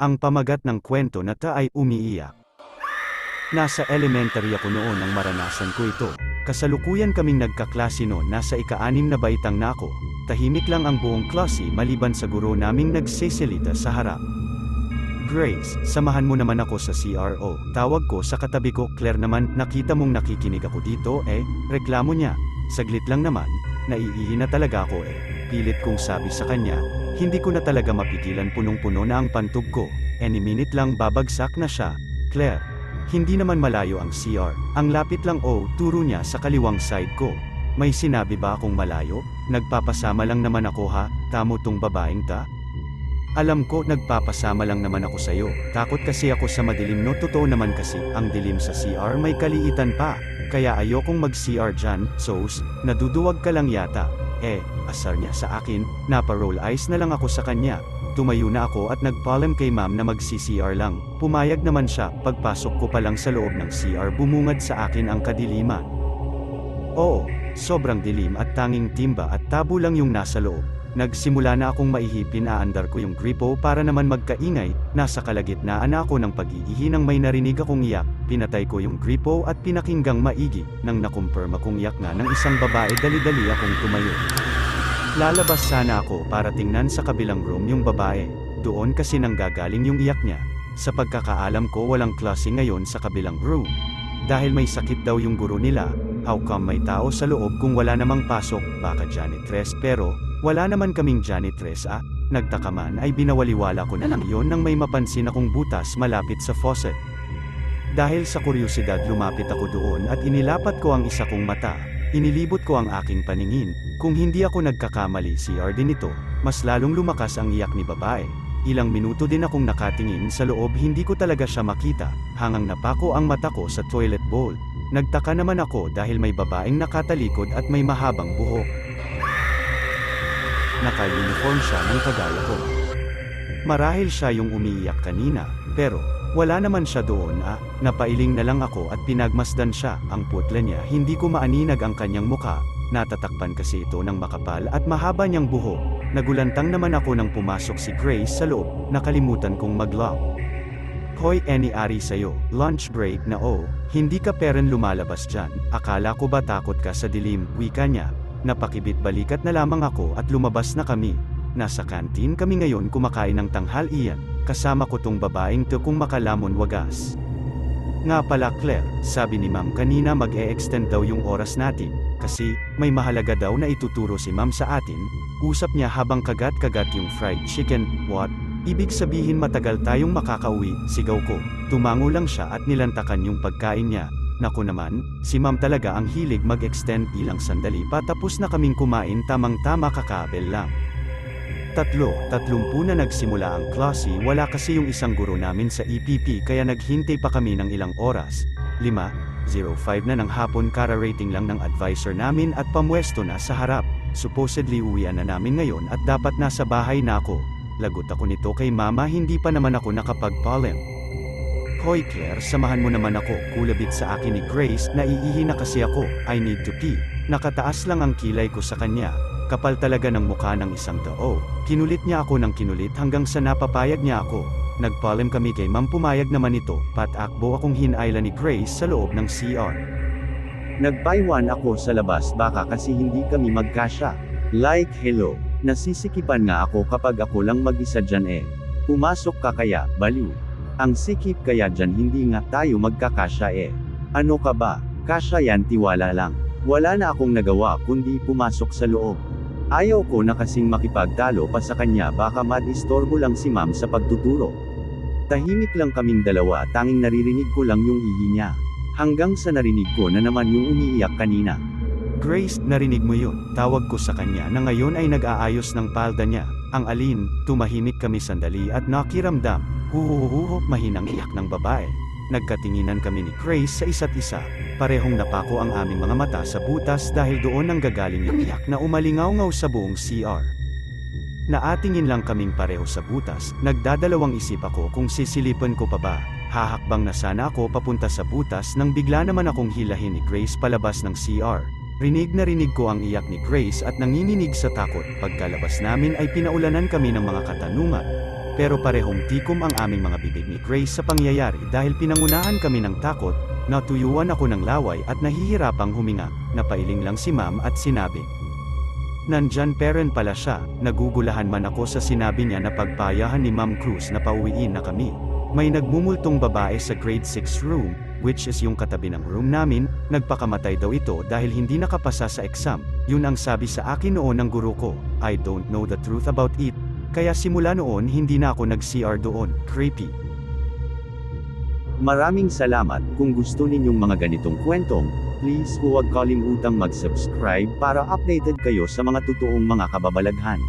Ang pamagat ng kwento na ta ay umiiyak. Nasa elementary ako noon nang maranasan ko ito. Kasalukuyan kaming nagkaklase noon nasa ika-anim na baitang na ako. Tahimik lang ang buong klase maliban sa guro naming nagsisilita sa harap. Grace, samahan mo naman ako sa CRO. Tawag ko sa katabi ko, Claire naman, nakita mong nakikinig ako dito eh, reklamo niya. Saglit lang naman, naiihi na talaga ako eh. Pilit kong sabi sa kanya, hindi ko na talaga mapigilan punong-puno na ang pantog ko. Any minute lang babagsak na siya. Claire, hindi naman malayo ang CR. Ang lapit lang oh, turo niya sa kaliwang side ko. May sinabi ba akong malayo? Nagpapasama lang naman ako ha, tamo tong babaeng ta? Alam ko nagpapasama lang naman ako sa'yo. Takot kasi ako sa madilim no totoo naman kasi ang dilim sa CR may kaliitan pa. Kaya ayokong mag-CR dyan, sos, naduduwag ka lang yata. Eh, asar niya sa akin, napa-roll eyes na lang ako sa kanya. Tumayo na ako at nagpaalam kay ma'am na mag-CCR lang. Pumayag naman siya, pagpasok ko pa lang sa loob ng CR bumungad sa akin ang kadiliman. Oo, sobrang dilim at tanging timba at tabo lang yung nasa loob. Nagsimula na akong maihipin aandar ko yung gripo para naman magkaingay, nasa kalagitnaan na ako ng pag-iihi may narinig akong iyak, pinatay ko yung gripo at pinakinggang maigi, nang nakumpirma kong iyak nga ng isang babae dali-dali akong tumayo. Lalabas sana ako para tingnan sa kabilang room yung babae, doon kasi nang gagaling yung iyak niya. Sa pagkakaalam ko walang klase ngayon sa kabilang room. Dahil may sakit daw yung guro nila, how come may tao sa loob kung wala namang pasok, baka janitress pero, wala naman kaming janitress ah, nagtaka man ay binawaliwala ko na lang yon nang may mapansin akong butas malapit sa faucet. Dahil sa kuryosidad lumapit ako doon at inilapat ko ang isa kong mata, inilibot ko ang aking paningin, kung hindi ako nagkakamali CR din ito, mas lalong lumakas ang iyak ni babae. Ilang minuto din akong nakatingin sa loob hindi ko talaga siya makita, hangang napako ang mata ko sa toilet bowl. Nagtaka naman ako dahil may babaeng nakatalikod at may mahabang buhok. Naka-uniform siya ng kagaya ko. Marahil siya yung umiiyak kanina, pero, wala naman siya doon ah, napailing na lang ako at pinagmasdan siya, ang putla niya hindi ko maaninag ang kanyang muka, natatakpan kasi ito ng makapal at mahaba niyang buhok, nagulantang naman ako nang pumasok si Grace sa loob, nakalimutan kong mag-lock. Hoy any ari sa'yo, lunch break na oh, hindi ka peren lumalabas dyan, akala ko ba takot ka sa dilim, wika niya, napakibit balikat na lamang ako at lumabas na kami. Nasa kantin kami ngayon kumakain ng tanghalian, kasama ko tong babaeng to kung makalamon wagas. Nga pala Claire, sabi ni ma'am kanina mag-e-extend daw yung oras natin, kasi, may mahalaga daw na ituturo si ma'am sa atin, usap niya habang kagat-kagat yung fried chicken, what? Ibig sabihin matagal tayong makakauwi, sigaw ko. Tumango lang siya at nilantakan yung pagkain niya. Naku naman, si ma'am talaga ang hilig mag-extend ilang sandali pa tapos na kaming kumain tamang-tama kakabel lang. Tatlo, tatlumpu na nagsimula ang klase wala kasi yung isang guro namin sa EPP kaya naghintay pa kami ng ilang oras. 5, 05 na ng hapon kara-rating lang ng advisor namin at pamwesto na sa harap. Supposedly uwian na namin ngayon at dapat nasa bahay na ako. Lagot ako nito kay mama hindi pa naman ako nakapag-pollen. Hoy Claire, samahan mo naman ako, kulabit sa akin ni Grace, naiihi na kasi ako, I need to pee. Nakataas lang ang kilay ko sa kanya, kapal talaga ng mukha ng isang tao. Kinulit niya ako ng kinulit hanggang sa napapayag niya ako. Nagpalem kami kay ma'am pumayag naman ito, patakbo akong hinayla ni Grace sa loob ng CR. Nagpaiwan ako sa labas baka kasi hindi kami magkasya. Like hello, nasisikipan nga ako kapag ako lang mag-isa dyan eh. Pumasok ka kaya, baliw. Ang sikip kaya dyan hindi nga tayo magkakasya eh. Ano ka ba? Kasya yan tiwala lang. Wala na akong nagawa kundi pumasok sa loob. Ayaw ko na kasing makipagtalo pa sa kanya baka madistorbo lang si ma'am sa pagtuturo. Tahimik lang kaming dalawa tanging naririnig ko lang yung ihi niya. Hanggang sa narinig ko na naman yung umiiyak kanina. Grace, narinig mo yun, tawag ko sa kanya na ngayon ay nag-aayos ng palda niya. Ang alin, tumahimik kami sandali at nakiramdam, huhuhuhuhop mahinang iyak ng babae. Nagkatinginan kami ni Grace sa isa't isa, parehong napako ang aming mga mata sa butas dahil doon ang gagaling yung iyak na umalingaw-ngaw sa buong CR. Naatingin lang kaming pareho sa butas, nagdadalawang isip ako kung sisilipan ko pa ba, hahakbang na sana ako papunta sa butas nang bigla naman akong hilahin ni Grace palabas ng CR. Rinig na rinig ko ang iyak ni Grace at nanginginig sa takot, pagkalabas namin ay pinaulanan kami ng mga katanungan. Pero parehong tikom ang aming mga bibig ni Grace sa pangyayari dahil pinangunahan kami ng takot, natuyuan ako ng laway at nahihirapang huminga, napailing lang si ma'am at sinabi. Nandyan peren pala siya, nagugulahan man ako sa sinabi niya na pagpayahan ni Ma'am Cruz na pauwiin na kami. May nagmumultong babae sa grade 6 room, which is yung katabi ng room namin, nagpakamatay daw ito dahil hindi nakapasa sa exam. Yun ang sabi sa akin noon ng guro ko. I don't know the truth about it. Kaya simula noon hindi na ako nag-CR doon. Creepy. Maraming salamat, kung gusto ninyong mga ganitong kwentong, please huwag kalimutang mag-subscribe para updated kayo sa mga totoong mga kababalaghan.